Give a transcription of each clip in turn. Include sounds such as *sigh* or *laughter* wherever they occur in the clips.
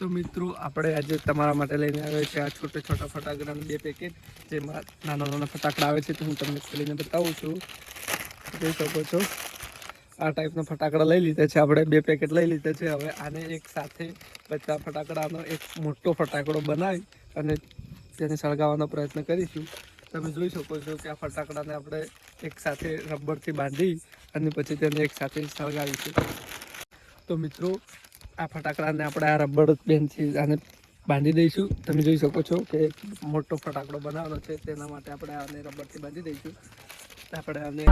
તો મિત્રો, આપણે આજે તમારા માટે લઈને આવ્યા છે આ છોટા છોટા ફટાકડાના બે પેકેટ, જેમાં નાના નાના ફટાકડા આવે છે, તો હું તમને ખોલીને બતાવું છું. જોઈ શકો છો. આ ટાઈપના ફટાકડા લઈ લીધા છે. આપણે બે પેકેટ લઈ લીધા છે. હવે આને એક સાથે બધા ફટાકડાનો એક મોટો ફટાકડો બનાવી અને તેને સળગાવવાનો પ્રયત્ન કરીશું. તમે જોઈ શકો છો કે આ ફટાકડાને આપણે એક સાથે રબરથી બાંધી અને પછી તેને એક સાથે સળગાવીશું. તો મિત્રો આ ફટાકડાને આપણે આ રબર બેનથી આને બાંધી દઈશું. તમે જોઈ શકો છો કે મોટો ફટાકડો બનાવવાનો છે. તેના માટે આપણે આને રબરથી બાંધી દઈશું. આપણે આને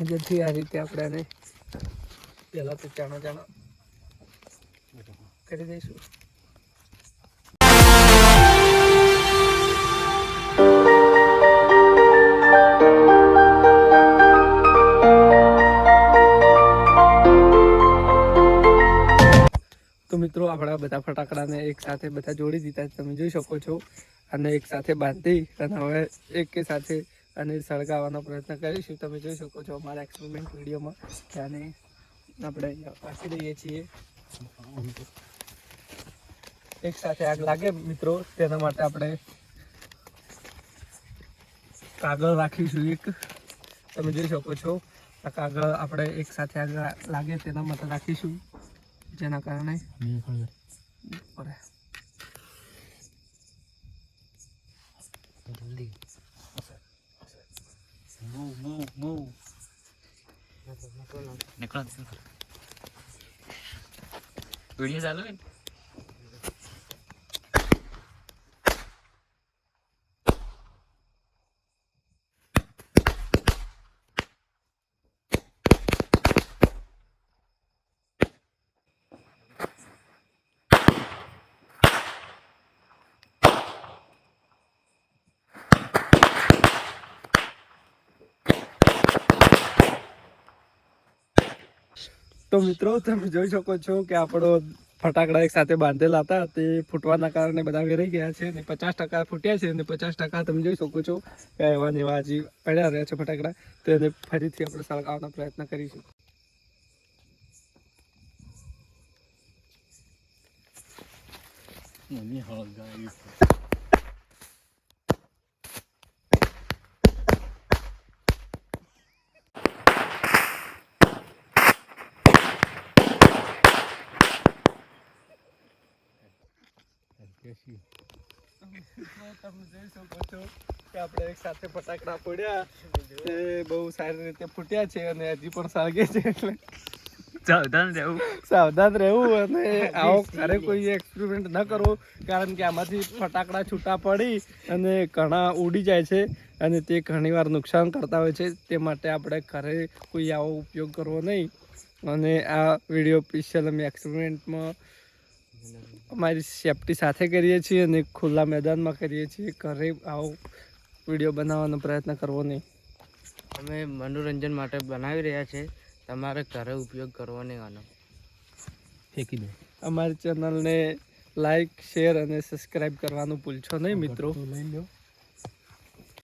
મદદથી આ રીતે આપણે પહેલાં તો ચાણો ચાણો કરી દઈશું. તો મિત્રો, આપણા બધા ફટાકડાને એક સાથે બધા જોડી દીધા તમે જોઈ શકો છો. અને એક સાથે બાંધી અને હવે એક સાથે અને સળગાવવાનો પ્રયત્ન કરીશું. તમે જોઈ શકો છો અમારા એક્સપેરિમેન્ટ વિડીયોમાં કે આને આપણે પાછી દઈએ છીએ. એક સાથે આગ લાગે મિત્રો તેના માટે આપણે કાગળ રાખીશું એક. તમે જોઈ શકો છો આ કાગળ આપણે એક સાથે આગ લાગે તેના માટે રાખીશું જેના કારણે બરાબર. વીડિયો ચાલુ છે તો મિત્રો, તમે જોઈ શકો છો કે આપણો ફટાકડા એક સાથે બાંધેલા હતા. તે ફૂટવાના કારણે બધા વેરાઈ ગયા છે અને પચાસ ટકા ફૂટ્યા છે અને પચાસ ટકા તમે જોઈ શકો છો કે એવા ને હજી પડ્યા રહ્યા છે ફટાકડા. તો એને ફરીથી આપણે સળગાવવાનો પ્રયત્ન કરીશું. તમે જોઈ શકો છો કે આપણે એક સાથે ફટાકડા પડ્યા તે બહુ સારી રીતે ફૂટ્યા છે અને હજી પણ સળગે છે એટલે સાવધાન રહેવું. સાવધાન રહેવું અને *laughs* આવો ઘરે કોઈ એક્સપેરિમેન્ટ ન કરવો કારણ કે આમાંથી ફટાકડા છૂટા પડી અને ઘણા ઉડી જાય છે અને તે ઘણીવાર નુકસાન કરતા હોય છે. તે માટે આપણે ઘરે કોઈ આવો ઉપયોગ કરવો નહીં. અને આ વીડિયો સ્પેશિયલ અમે એક્સપેરિમેન્ટમાં અમારી સેફટી સાથે કરીએ છીએ અને ખુલ્લા મેદાનમાં કરીએ છીએ. ઘરે આવો વીડિયો બનાવવાનો પ્રયત્ન કરવો નહીં. અમે મનોરંજન માટે બનાવી રહ્યા છે. તમારે ઘરે ઉપયોગ કરવો નહીં આનો. ફેંકી દો. અમારી ચેનલને લાઈક શેર અને સબસ્ક્રાઈબ કરવાનું ભૂલશો નહીં મિત્રો. લઈ લો